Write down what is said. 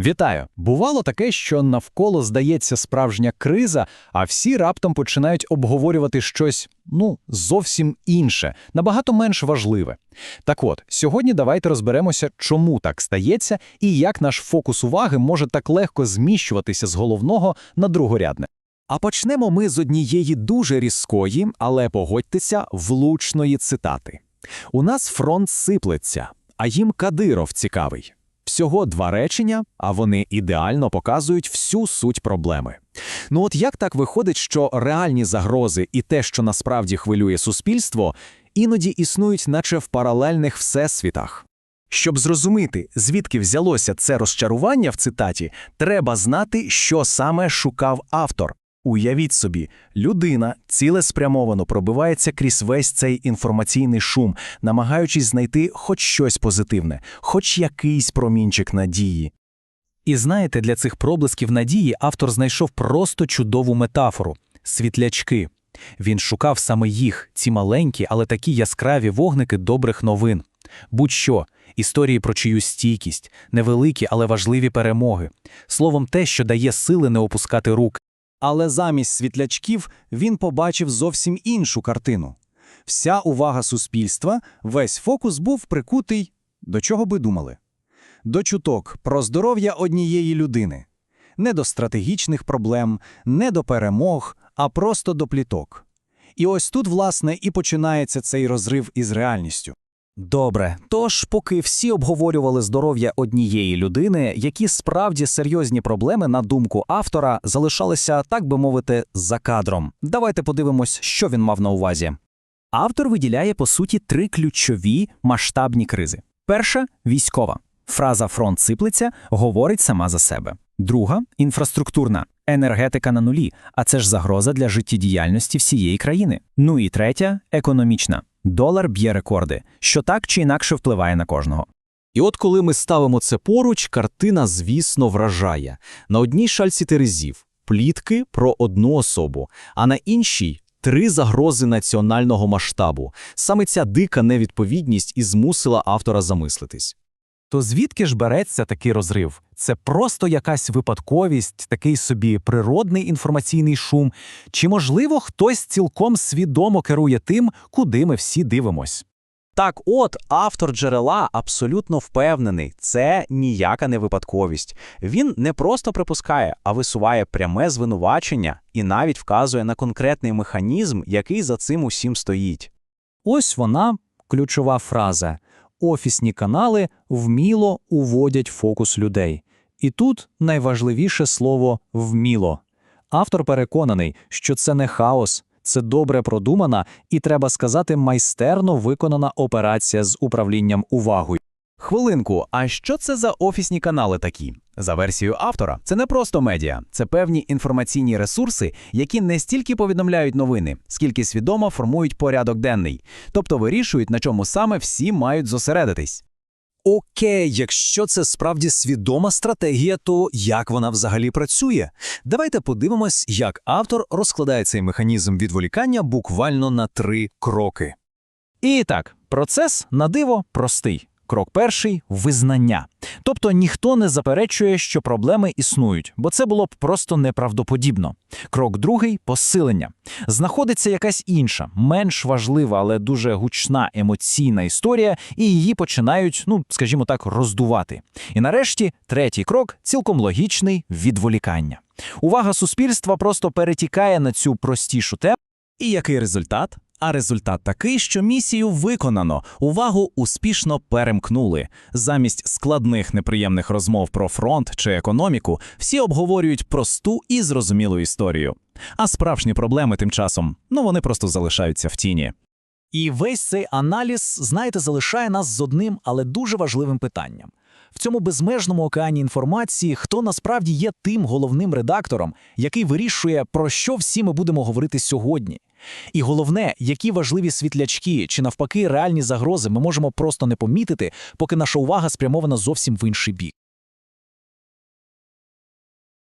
Вітаю! Бувало таке, що навколо здається справжня криза, а всі раптом починають обговорювати щось, ну, зовсім інше, набагато менш важливе. Так от, сьогодні давайте розберемося, чому так стається і як наш фокус уваги може так легко зміщуватися з головного на другорядне. А почнемо ми з однієї дуже різкої, але погодьтеся, влучної цитати. У нас фронт сиплеться, а їм Кадиров цікавий. Всього два речення, а вони ідеально показують всю суть проблеми. Ну от як так виходить, що реальні загрози і те, що насправді хвилює суспільство, іноді існують наче в паралельних всесвітах? Щоб зрозуміти, звідки взялося це розчарування в цитаті, треба знати, що саме шукав автор. Уявіть собі, людина цілеспрямовано пробивається крізь весь цей інформаційний шум, намагаючись знайти хоч щось позитивне, хоч якийсь промінчик надії. І знаєте, для цих проблисків надії автор знайшов просто чудову метафору світлячки. Він шукав саме їх, ці маленькі, але такі яскраві вогники добрих новин. Будь-що, історії про чиюсь стійкість, невеликі, але важливі перемоги. Словом, те, що дає сили не опускати рук. Але замість світлячків він побачив зовсім іншу картину. Вся увага суспільства, весь фокус був прикутий, до чого би думали? До чуток про здоров'я однієї людини. Не до стратегічних проблем, не до перемог, а просто до пліток. І ось тут, власне, і починається цей розрив із реальністю. Добре, тож, поки всі обговорювали здоров'я однієї людини, які справді серйозні проблеми, на думку автора, залишалися, так би мовити, за кадром. Давайте подивимось, що він мав на увазі. Автор виділяє, по суті, три ключові масштабні кризи. Перша військова. Фраза фронт сиплеться говорить сама за себе. Друга інфраструктурна. Енергетика на нулі, а це ж загроза для життєдіяльності всієї країни. Ну і третя економічна. Долар б'є рекорди, що так чи інакше впливає на кожного. І от коли ми ставимо це поруч, картина, звісно, вражає. На одній шальці терезів плітки про одну особу, а на іншій три загрози національного масштабу. Саме ця дика невідповідність і змусила автора замислитись. То звідки ж береться такий розрив? Це просто якась випадковість, такий собі природний інформаційний шум, чи, можливо, хтось цілком свідомо керує тим, куди ми всі дивимось? Так от, автор джерела абсолютно впевнений, це ніяка не випадковість. Він не просто припускає, а висуває пряме звинувачення і навіть вказує на конкретний механізм, який за цим усім стоїть. Ось вона, ключова фраза. Офісні канали вміло уводять фокус людей. І тут найважливіше слово вміло. Автор переконаний, що це не хаос, це добре продумана і, треба сказати, майстерно виконана операція з управлінням увагою. Хвилинку, а що це за офісні канали такі? За версією автора, це не просто медіа, це певні інформаційні ресурси, які не стільки повідомляють новини, скільки свідомо формують порядок денний, тобто вирішують, на чому саме всі мають зосередитись. Окей, якщо це справді свідома стратегія, то як вона взагалі працює? Давайте подивимось, як автор розкладає цей механізм відволікання буквально на три кроки. І так, процес на диво простий. Крок перший визнання. Тобто ніхто не заперечує, що проблеми існують, бо це було б просто неправдоподібно. Крок другий посилення. Знаходиться якась інша, менш важлива, але дуже гучна емоційна історія, і її починають, ну скажімо так, роздувати. І нарешті третій крок цілком логічний відволікання. Увага суспільства просто перетікає на цю простішу тему. І який результат? А результат такий, що місію виконано, увагу успішно перемкнули. Замість складних неприємних розмов про фронт чи економіку, всі обговорюють просту і зрозумілу історію. А справжні проблеми тим часом, ну вони просто залишаються в тіні. І весь цей аналіз, знаєте, залишає нас з одним, але дуже важливим питанням. В цьому безмежному океані інформації, хто насправді є тим головним редактором, який вирішує, про що всі ми будемо говорити сьогодні. І головне, які важливі світлячки чи навпаки реальні загрози ми можемо просто не помітити, поки наша увага спрямована зовсім в інший бік.